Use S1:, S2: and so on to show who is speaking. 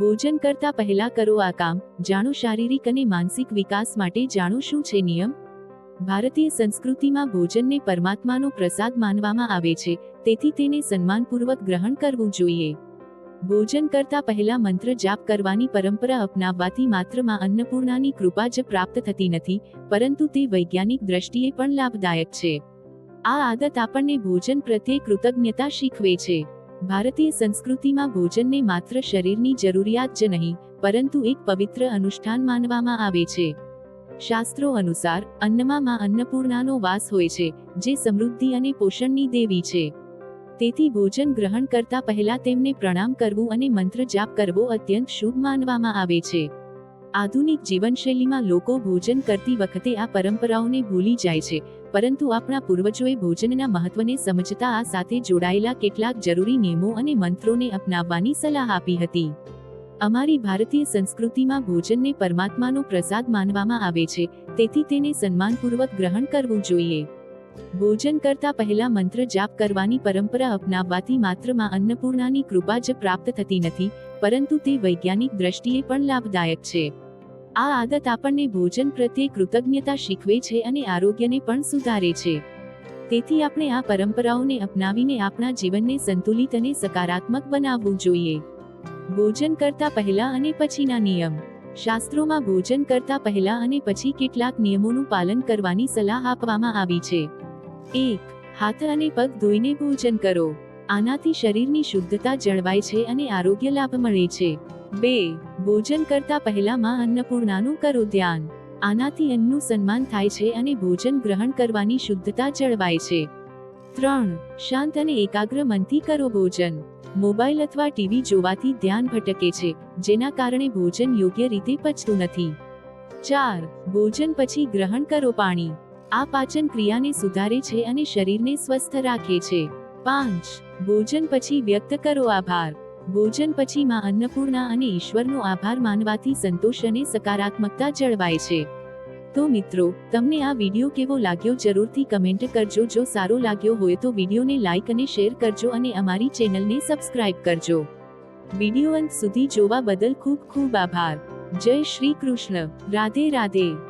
S1: ભોજન કરતા પહેલા કરો આ કામ. જાણો શારીરિક અને માનસિક વિકાસ માટે જાણો શું છે નિયમ? ભારતીય સંસ્કૃતિમાં ભોજનને પરમાત્માનો પ્રસાદ માનવામાં આવે છે, તેથી તેને સન્માનપૂર્વક ગ્રહણ કરવું જોઈએ. ભોજન કરતા પહેલા મંત્ર જાપ કરવાની પરંપરા અપનાવવાથી માત્રમાં અન્નપૂર્ણાની કૃપા જ પ્રાપ્ત થતી નથી, પરંતુ તે વૈજ્ઞાનિક દ્રષ્ટિએ પણ લાભદાયક છે. આ આદત આપણને ભોજન પ્રત્યે કૃતજ્ઞતા શીખવે છે. ભારતીય સંસ્કૃતિમાં ભોજનને માત્ર શરીરની જરૂરિયાત જ નહીં, પરંતુ એક પવિત્ર અનુષ્ઠાન માનવામાં આવે છે. શાસ્ત્રો અનુસાર, અન્નમાં માં અન્નપૂર્ણાનો વાસ હોય છે, જે સમૃદ્ધિ અને પોષણની દેવી છે. તેથી ભોજન ગ્રહણ કરતા પહેલા તેમને પ્રણામ કરવું અને મંત્ર જાપ કરવો અત્યંત શુભ માનવામાં આવે છે. આધુનિક જીવનશૈલીમાં લોકો ભોજન કરતી વખતે આ પરંપરાઓને ભૂલી જાય છે, પરંતુ આપણા પૂર્વજોએ ભોજનના મહત્વને સમજતા આ સાથે જોડાયેલા કેટલાક જરૂરી નિયમો અને મંત્રોને અપનાવવાની સલાહ આપી હતી. અમારી ભારતીય સંસ્કૃતિમાં ભોજનને પરમાત્માનો પ્રસાદ માનવામાં આવે છે, તેથી તેને સન્માનપૂર્વક ગ્રહણ કરવું જોઈએ. ભોજન કરતા પહેલા મંત્ર જાપ કરવાની પરંપરા અપનાવવાથી માત્રમાં અન્નપૂર્ણાની કૃપા જ પ્રાપ્ત થતી નથી, પરંતુ તે વૈજ્ઞાનિક દ્રષ્ટિએ પણ લાભદાયક છે. આ આદત આપણને ભોજન પ્રત્યે કૃતજ્ઞતા શીખવે છે અને આરોગ્યને પણ સુધારે છે. તેથી આપણે આ પરંપરાઓને અપનાવીને આપણા જીવનને સંતુલિત અને સકારાત્મક બનાવવું જોઈએ. ભોજન કરતા પહેલા અને પછીના નિયમ. શાસ્ત્રોમાં ભોજન કરતા પહેલા અને પછી કેટલાક નિયમોનું પાલન કરવાની સલાહ આપવામાં આવી છે. એક, હાથ અને પગ ધોઈને ભોજન કરો. આનાથી શરીરની શુદ્ધતા જળવાય છે અને આરોગ્ય લાભ મળે છે. બે, ભોજન કરતા પહેલામાં અન્નપૂર્ણાનું કરો ધ્યાન. આનાથી અન્નનું સન્માન થાય છે અને ભોજન ગ્રહણ કરવાની શુદ્ધતા જળવાય છે. ત્રણ, શાંત અને એકાગ્ર મનથી કરો ભોજન. મોબાઈલ અથવા ટીવી જોવાથી ધ્યાન ભટકે છે, જેના કારણે ભોજન યોગ્ય રીતે પચતું નથી. ચાર, ભોજન પછી ગ્રહણ કરો પાણી. આ પાચન ક્રિયાને સુધારે છે અને શરીરને સ્વસ્થ રાખે છે. પાંચ, ભોજન પછી વ્યક્ત કરો આભાર. ભોજન પછી માં અન્નપૂર્ણા અને ઈશ્વરનો આભાર માનવાથી સંતોષ અને સકારાત્મકતા જળવાય છે. તો મિત્રો, તમને આ વીડિયો કેવો લાગ્યો જરૂરથી કમેન્ટ કરજો. જો સારો લાગ્યો હોય તો વિડીયોને લાઇક અને શેર કરજો અને અમારી ચેનલને સબસ્ક્રાઇબ કરજો. વીડિયો અંત સુધી જોવા બદલ ખૂબ ખૂબ આભાર. જય શ્રી કૃષ્ણ. રાધે રાધે.